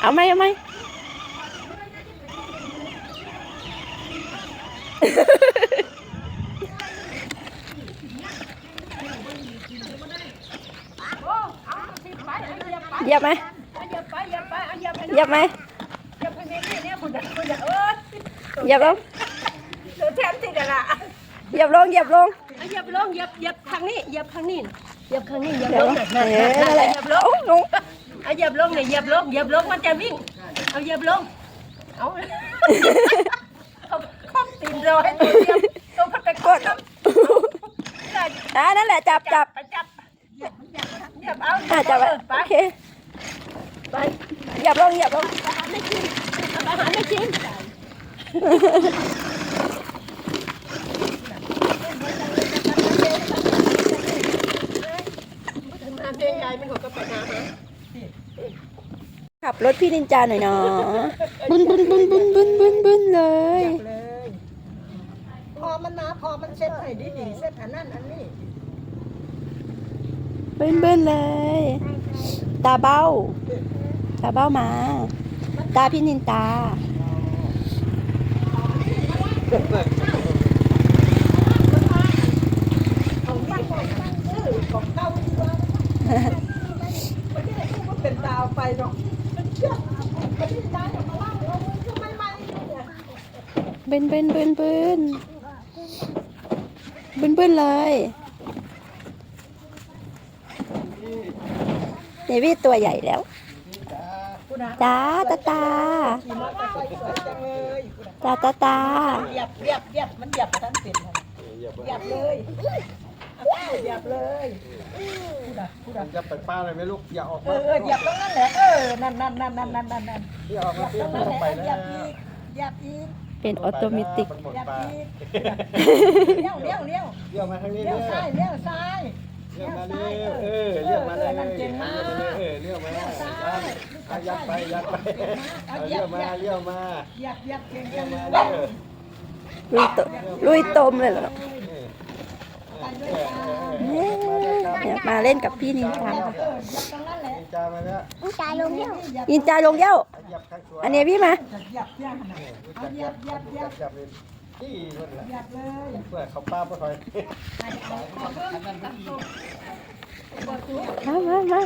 เอาไหมเอาไหมเหยียบไหม เหยียบไหมเหยียบลงเดี๋ยวแทนที่เดี๋ยวละเหยียบลงเหยียบลงเอาเหยียบลงเหยียบเหยียบทางนี้เหยียบทางนี้เหยียบทางนี้เหยียบเดี๋ลยวงเอน่ะอนั่นแหละเหยียบลงโอ้ลงเอาเหยียบลงเนี่ยเหยียบลงเหยียบลงมันจะวิ่งเอาเหยียบลงเอาเอาข้อมตีนรอให้ตัวเหยียบตัวพัดไปกกดดอ่านั่นแหละจับจับไปจับเหยียบเหยียบเอาอ่าจับไว้ไปโอเคไปเหยียบลงเหยียบลงอาหารไม่กินอาหารไม่กินมาเพลงยายมันหัวกระไปหาหา ขับรถพี่นินจาหน่อยเนาะบึ้นบึ้นบึ้นบึ้นบึ้นบึ้นบึ้นเลย เลยพอมันมาพอมันเซ็ตให้ดีๆเซ็ตอันนั้นอันนี้บึ้นบึ้นเลย ตาเบ้า ตาเบ้ามา ตาพี่นินตา ของบ้านของชื่อของเก่าดีกว่าไม่ได้ พูดเป็นดาวไปหรอกมันเชื่อไม่ได้ได้ออกมาเล่าเอามือทำไมไม่เนี่ยบึ้นบึ้นบึ้นบึ้นบึ้นบึ้นเลยเนวี่ตัวใหญ่แล้วคุณอาจ้าตาตาขี่มอเตอร์ไซค์สวยจังเลยคุณอาตาตาตาเหยียบเหยียบเหยียบมันเหยียบทั้งเป็นเลยเหยียบเลย เอาเหยียบเลยคุณอาคุณอาจะไปป้าเลยไหมลูกอย่าออกเออเออเหยียบตรงนั้นแหละเออนั่นนั่นนั่นนั่นนั่นนั่นนั่นอย่าออกเหยีมายบเพื่ตอรงนนั้นแหละไปเหยีแล้ยวบอีกเหยียบอีกเป็นออโตเมติก มันหมดเหยียบปลาอีกเลี้ยวเลี้ยวเลี้ยวเลี้ยวมาทางนี้เลี้เลี้ยยววซ้ายเลี้ยวซ้าย เลี้ยวมาเลี้ยวเออเลี้ยวมาเลยเออเลี้ยวมายัดไปยัดไปเลี้ยวมาเลี้ยวมาเหยียบเหยียบเก่งเลี้จัยวงมาเลเลี้ยยวลุยตลุยตมเลยเหรอกั นด้วยกันเอ๊ะเนี่ยมาเล่นกับพี่นินจาเออเหยียบตรงนั้นแหละจามาแล้วนินจาลงเย้าเหยียบข้างสวนอันนี้พี่มาเหยียบเหยียบเอาเหยียบเหยียบเหยียบเหยียบเลยที่มันแหละเหยียบเลยเพื่อเขาป้าไปคอยมามามา